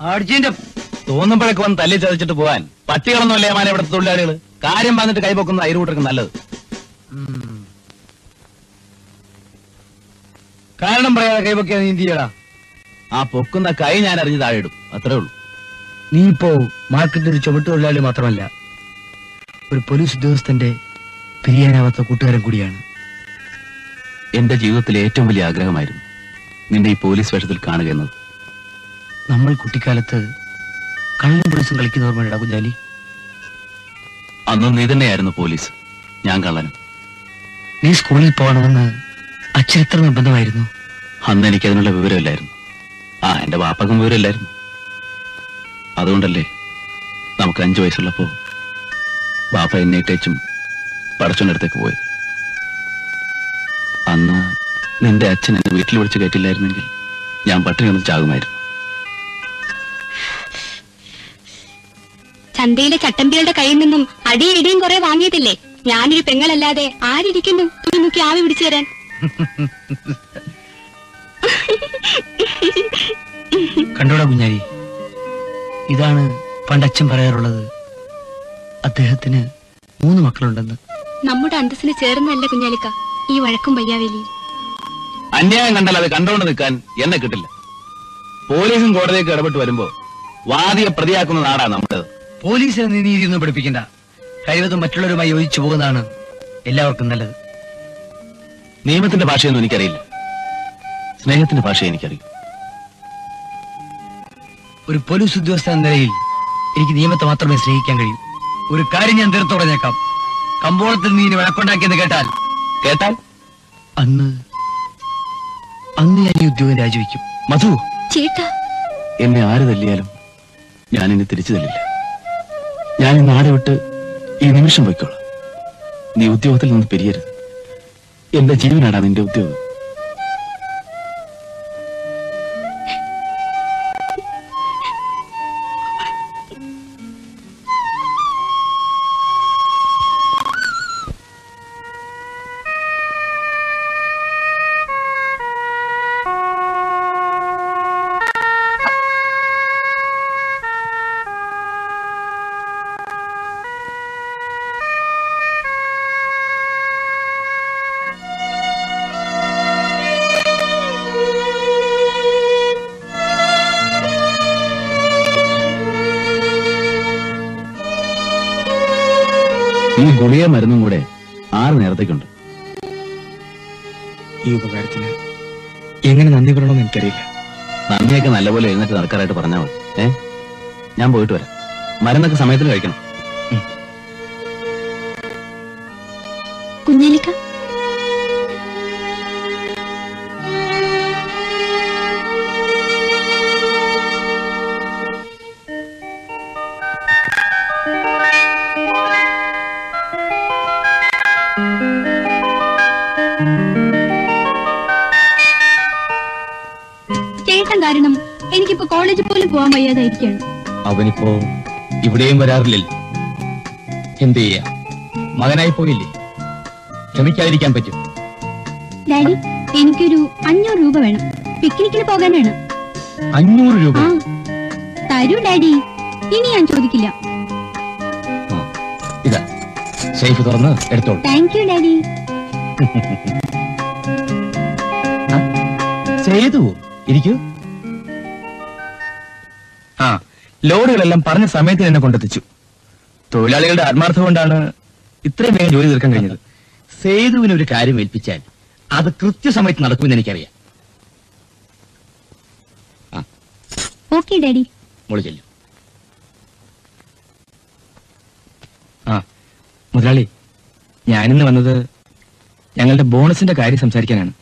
അടിച്ചിന്റെ തോന്നുമ്പോഴൊക്കെ വന്ന് തല്ലി ചതച്ചിട്ട് പോവാൻ. പട്ടികളൊന്നും അല്ലേ മാന ഇവിടുത്തെ തൊഴിലാളികൾ? കാര്യം പറഞ്ഞിട്ട് കൈപൊക്കുന്ന അയൽക്കൂട്ടർക്ക് നല്ലത്. കാരണം പറയാതെ കൈവക്കിയാ നീ എന്ത് ചെയ്യടാ? ആ പൊക്കുന്ന കൈ ഞാൻ അറിഞ്ഞ് താഴെ ഇടും. അത്രേ ഉള്ളൂ. നീ ഇപ്പോ മാർക്കറ്റിൽ ഒരു ചുമട്ട് തൊഴിലാളി മാത്രമല്ല ഒരു പോലീസ് ഉദ്യോഗസ്ഥന്റെ പിരിയാനാവാത്ത കൂട്ടുകാരൻ കൂടിയാണ്. എന്റെ ജീവിതത്തിലെ ഏറ്റവും വലിയ ആഗ്രഹമായിരുന്നു നിന്റെ ഈ പോലീസ് വേഷത്തിൽ കാണുക എന്നത്. നമ്മൾ കുട്ടിക്കാലത്ത് കള്ളും പോലീസും കളിക്കുന്ന ഓർമ്മയുണ്ടാ കുഞ്ഞാലി? അന്ന് നീ തന്നെയായിരുന്നു പോലീസ്. ഞാൻ കള്ളനും. നീ സ്കൂളിൽ പോകണമെന്ന് അച്ഛൻ എത്ര നിർബന്ധമായിരുന്നു. അന്ന് എനിക്ക് അതിനുള്ള വിവരമില്ലായിരുന്നു. ആ എന്റെ വാപ്പക്കും വിവരമില്ലായിരുന്നു. അതുകൊണ്ടല്ലേ നമുക്ക് അഞ്ചു വയസ്സുള്ളപ്പോ ബാപ്പ എന്നെ ഇട്ടേച്ചും പടച്ചോണ്ടടുത്തേക്ക് പോയത്. അന്ന് നിന്റെ അച്ഛൻ എന്നെ വീട്ടിൽ വിളിച്ച് കയറ്റില്ലായിരുന്നെങ്കിൽ ഞാൻ പട്ടിണി ഒന്ന് ചാകുമായിരുന്നു. ചന്തയിലെ ചട്ടമ്പികളുടെ കയ്യിൽ നിന്നും അടിയും ഇടിയും കുറെ വാങ്ങിയതില്ലേ? ഞാനൊരു പെങ്ങളല്ലാതെ ആരിയ്ക്കുന്നു തുണി മുക്കി ആവി പിടിച്ചു തരാൻ. കണ്ടോടാ കുഞ്ഞാരി ഇതാണ് പണ്ടച്ഛൻ പറയാറുള്ളത്. അദ്ദേഹത്തിന് മൂന്ന് മക്കളുണ്ടെന്ന്. നമ്മുടെ അന്തസ്സിന് ചേർന്നല്ല കുഞ്ഞാലിക്ക ഈ വഴക്കും വയ്യാവേലി. അന്യായം കണ്ടാൽ അത് കണ്ടോണ്ട് നിൽക്കാൻ എന്നെ കിട്ടില്ല. പോലീസും കോടതിയൊക്കെ ഇടപെട്ട് വരുമ്പോ വാദിയെ പ്രതിയാക്കുന്ന നാടാ നമ്മുടേത് പോലീസിനെ നീ നീതിയൊന്നും പഠിപ്പിക്കണ്ട. കഴിവതും മറ്റുള്ളവരുമായി യോജിച്ചു പോകുന്നതാണ് എല്ലാവർക്കും നല്ലത്. നിയമത്തിന്റെ ഭാഷയൊന്നും എനിക്കറിയില്ല. സ്നേഹത്തിന്റെ ഭാഷ എനിക്കറിയും. ഒരു പോലീസ് ഉദ്യോഗസ്ഥ എന്ന നിലയിൽ എനിക്ക് നിയമത്തെ മാത്രമേ സ്നേഹിക്കാൻ കഴിയൂ. ഒരു കാര്യം ഞാൻ തീർത്തു പറഞ്ഞേക്കാം. കമ്പോളത്തിൽ നീ ഇനി വഴക്കുണ്ടാക്കിയെന്ന് കേട്ടാൽ കേട്ടാൽ? അന്ന് അന്ന് ഞാൻ ഈ ഉദ്യോഗം രാജിവെക്കും. മധു! ചേട്ടാ. എന്നെ ആര് തല്ലിയാലും ഞാൻ ഇനി തിരിച്ചു തല്ലില്ല. ഞാൻ ഈ നാട് വിട്ട് ഈ നിമിഷം പോയിക്കോളാം. നീ ഉദ്യോഗത്തിൽ നിന്ന് പിരിയരുത്. എന്റെ ജീവനാടാ നിന്റെ ഉദ്യോഗം. ഈ ഗുളിയ മരുന്നും കൂടെ ആറ് നേരത്തേക്കുണ്ട്. ഈ ഉപകാരത്തിന് എങ്ങനെ നന്ദി പറയണമെന്ന് എനിക്കറിയില്ല. നന്ദിയൊക്കെ നല്ലപോലെ എഴുന്നേറ്റ് നടക്കാറായിട്ട് പറഞ്ഞാൽ മതി. ഏ? ഞാൻ പോയിട്ട് വരാം. മരുന്നൊക്കെ സമയത്തിന് കഴിക്കണം. കുഞ്ഞാലിക്ക കാരണം എനിക്കിപ്പോ കോളേജിൽ പോലും പോകാൻ വയ്യാതായിരിക്കാണ് അവനിപ്പോ ഇവിടെയും വരാറില്ല. എന്ത് ചെയ്യാ? മകനായി പോയില്ലേ? ക്ഷമിക്കാതിരിക്കാൻ പറ്റും. ഡാഡി എനിക്കൊരു അഞ്ഞൂറ് രൂപ വേണം. പിക്നിക്കിന് പോകാനാണ് അഞ്ഞൂറ് രൂപ? തരൂ ഡാഡി. ഇനി ഞാൻ ചോദിക്കില്ല. ഇതാ. സേഫ് തുറന്ന് എടുത്തോളൂ. Thank you daddy. ചെയ്തു. ഇരിക്കൂ. ലോഡുകളെല്ലാം പറഞ്ഞ സമയത്ത് തന്നെ കൊണ്ടെത്തിച്ചു. തൊഴിലാളികളുടെ ആത്മാർത്ഥം കൊണ്ടാണ് ഇത്രയും വേഗം ജോലി തീർക്കാൻ കഴിഞ്ഞത്. സേതുവിന് ഒരു കാര്യം ഏൽപ്പിച്ചാൽ അത് കൃത്യസമയത്ത് നടക്കുമെന്ന് എനിക്കറിയാം. Okay daddy. മോൾ ചെല്ലും. ആ മുതലാളി ഞാനിന്ന് വന്നത് ഞങ്ങളുടെ ബോണസിന്റെ കാര്യം സംസാരിക്കാനാണ്.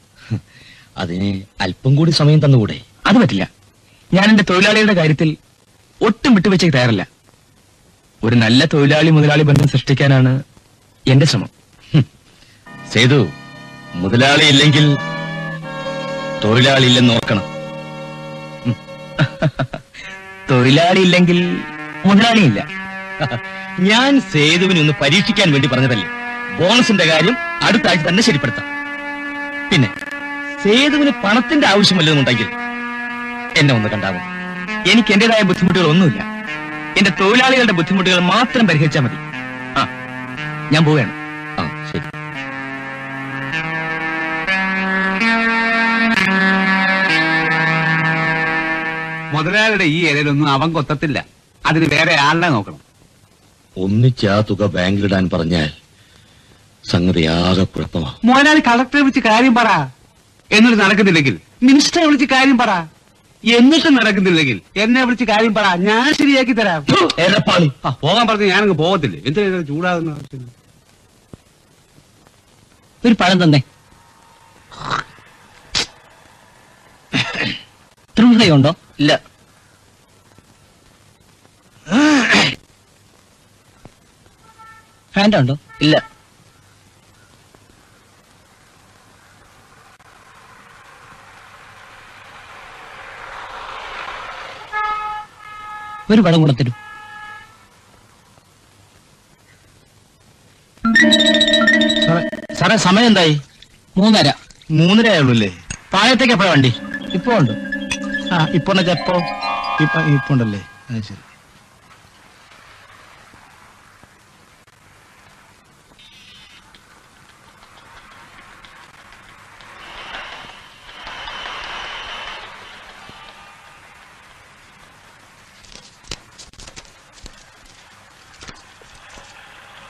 അതിന് അല്പം കൂടി സമയം തന്നുകൂടെ? അത് പറ്റില്ല. ഞാൻ എന്റെ തൊഴിലാളികളുടെ കാര്യത്തിൽ ഒട്ടും വിട്ടുവെച്ചേക്ക് തയ്യാറല്ല. ഒരു നല്ല തൊഴിലാളി മുതലാളി ബന്ധം സൃഷ്ടിക്കാനാണ് എന്റെ ശ്രമം. സേതു മുതലാളി ഇല്ലെങ്കിൽ തൊഴിലാളി ഇല്ലെന്ന് ഓർക്കണം തൊഴിലാളി ഇല്ലെങ്കിൽ മുതലാളിയില്ല ഞാൻ സേതുവിനെ ഒന്ന് പരീക്ഷിക്കാൻ വേണ്ടി പറഞ്ഞതല്ലേ? ബോണസിന്റെ കാര്യം അടുത്ത ആഴ്ച തന്നെ ശരിപ്പെടുത്താം. പിന്നെ സേതുവിന് പണത്തിന്റെ ആവശ്യമല്ലെന്നുണ്ടെങ്കിൽ എന്നെ ഒന്ന് കണ്ടാവും? എനിക്ക് എന്റേതായ ബുദ്ധിമുട്ടുകൾ ഒന്നുമില്ല. എന്റെ തൊഴിലാളികളുടെ ബുദ്ധിമുട്ടുകൾ മാത്രം പരിഹരിച്ചാൽ മതി. ആ ഞാൻ പോവുകയാണ്. ആ ശരി. മുതലാളിയുടെ ഈ ഇലയിലൊന്നും അവൻ കൊത്തത്തില്ല. അതിന് വേറെ ആളിനെ നോക്കണം. ഒന്നിച്ച് ആ തുക ബാങ്കിലിടാൻ പറഞ്ഞാൽ സംഗതി ആകെ കുഴപ്പമാ. മുതലാളി കളക്ടറെ വിളിച്ച് കാര്യം പറ. എന്നിട്ട് നടക്കുന്നില്ലെങ്കിൽ മിനിസ്റ്ററെ വിളിച്ച് കാര്യം പറ. എന്നിട്ട് നടക്കുന്നില്ലെങ്കിൽ എന്നെ വിളിച്ച് കാര്യം പറ. ഞാൻ ശരിയാക്കി തരാം. എരപ്പാളി ആ, പോകാൻ പറഞ്ഞു ഞാനങ്ങ് പോകത്തില്ല? എന്തിനാ ചൂടാകുന്ന ആവശ്യം? ഒരു പഴം തന്നെ. ത്രിമുണ്ടോ ഇല്ല. ഫാൻഡ ഉണ്ടോ ഇല്ല. ഒരു പഴം കൂടെ തരും. സാറേ സമയം എന്തായി? മൂന്നര. മൂന്നര ആയുള്ളൂല്ലേ പാളയത്തേക്ക് എപ്പോഴാ വണ്ടി. ഇപ്പൊ ഉണ്ട്. ആ ഇപ്പൊ എപ്പോ ഇപ്പൊ ഇപ്പൊ ഉണ്ടല്ലേ? ശരി.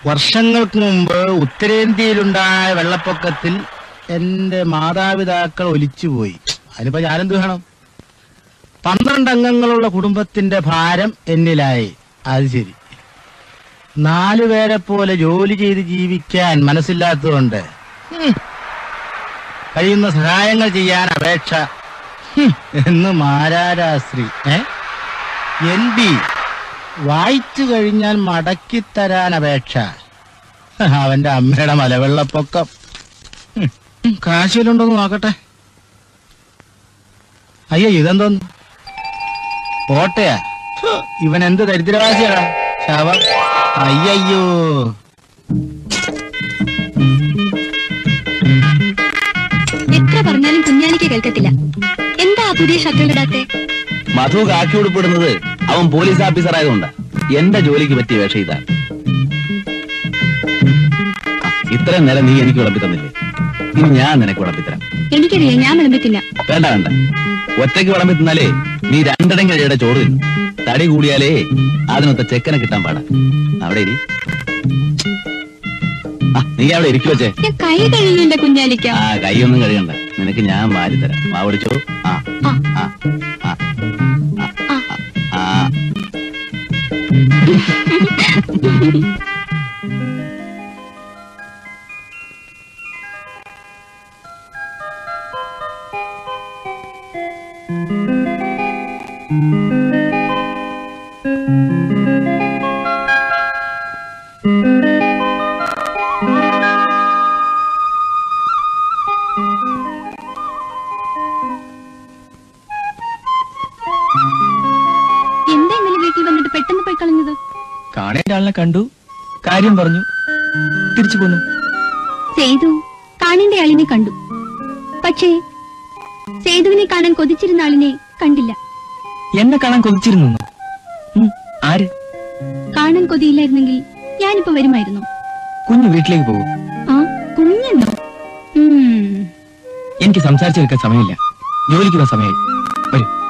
വർഷങ്ങൾക്ക് മുമ്പ് ഉത്തരേന്ത്യയിലുണ്ടായ വെള്ളപ്പൊക്കത്തിൽ എന്റെ മാതാപിതാക്കൾ ഒലിച്ചുപോയി. അതിനിപ്പോ ഞാനെന്ത് വേണം? പന്ത്രണ്ട് അംഗങ്ങളുള്ള കുടുംബത്തിന്റെ ഭാരം എന്നിലായി. അത് ശരി. നാലു പേരെ പോലെ ജോലി ചെയ്ത് ജീവിക്കാൻ മനസ്സില്ലാത്തതുകൊണ്ട് കഴിയുന്ന സഹായങ്ങൾ ചെയ്യാൻ അപേക്ഷ എന്ന് മാരാരാശ്രീ എൻ ബി വായിച്ചു കഴിഞ്ഞാൽ മടക്കിത്തരാൻ അപേക്ഷ. അവന്റെ അമ്മയുടെ മലവെള്ളപ്പൊക്കം. കാശിലുണ്ടോന്ന് നോക്കട്ടെ. അയ്യോ ഇതെന്തോന്ന് കോട്ടയാ. ഇവൻ എന്ത് ദരിദ്രവാസിയാടാ ശവം. അയ്യോ എത്ര പറഞ്ഞാലും കുഞ്ഞാനിക്ക് കേൾക്കത്തില്ല. എന്താ പുതിയ പുതിയ ഷർട്ടുകളിടാത്തെ മധു കാക്കി ഉടുപ്പിടുന്നത് അവൻ പോലീസ് ഓഫീസർ ആയതുകൊണ്ട് എന്റെ ജോലിക്ക് പറ്റിയ വേഷം ഇതാ. ഇത്രയും നേരം നീ എനിക്ക് വിളമ്പി തന്നില്ലേ ഇനി ഞാൻ നിനക്ക് വിളമ്പി തരാം എനിക്കറിയാം ഞാൻ വിളമ്പിത്തില്ല. വേണ്ട വേണ്ട. ഒറ്റയ്ക്ക് വിളമ്പി തിന്നാലേ നീ രണ്ടിടം കഴിയുടെ ചോറ് തിന്നു. തടി കൂടിയാലേ അതിനൊത്ത ചെക്കനെ കിട്ടാൻ പാടാ. അവിടെ ഇരി. നീ അവിടെ ഇരിക്കു വെച്ചേ കൈ കഴിയില്ല കുഞ്ഞാലിക്ക. ആ കൈ ഒന്നും കഴിയണ്ട നിനക്ക് ഞാൻ മാറി തരാം. മാ പിടിച്ചോ ആ ആ. ആ. ആ. ആ. എന്താ കാണേണ്ട ആളിനെ കണ്ടു. കാര്യം പറഞ്ഞു. തിരിച്ചു പോന്നു. സേതു കാണേണ്ട ആളിനെ കണ്ടു. പക്ഷേ സേതുവിനെ കാണാൻ കൊതിച്ചിരുന്ന ആളിനെ കണ്ടില്ല. എന്നെ കാണാൻ കൊതിച്ചിരുന്നു. ആര്? കാണാൻ കൊതിയില്ലായിരുന്നെങ്കിൽ ഞാനിപ്പോ വരുമായിരുന്നു. കുഞ്ഞു വീട്ടിലേക്ക് പോകും. ആ കുഞ്ഞെന്നോ. എനിക്ക് സംസാരിച്ചു നിൽക്കാൻ സമയമില്ല. ജോലിക്കുള്ള സമയം വരൂ.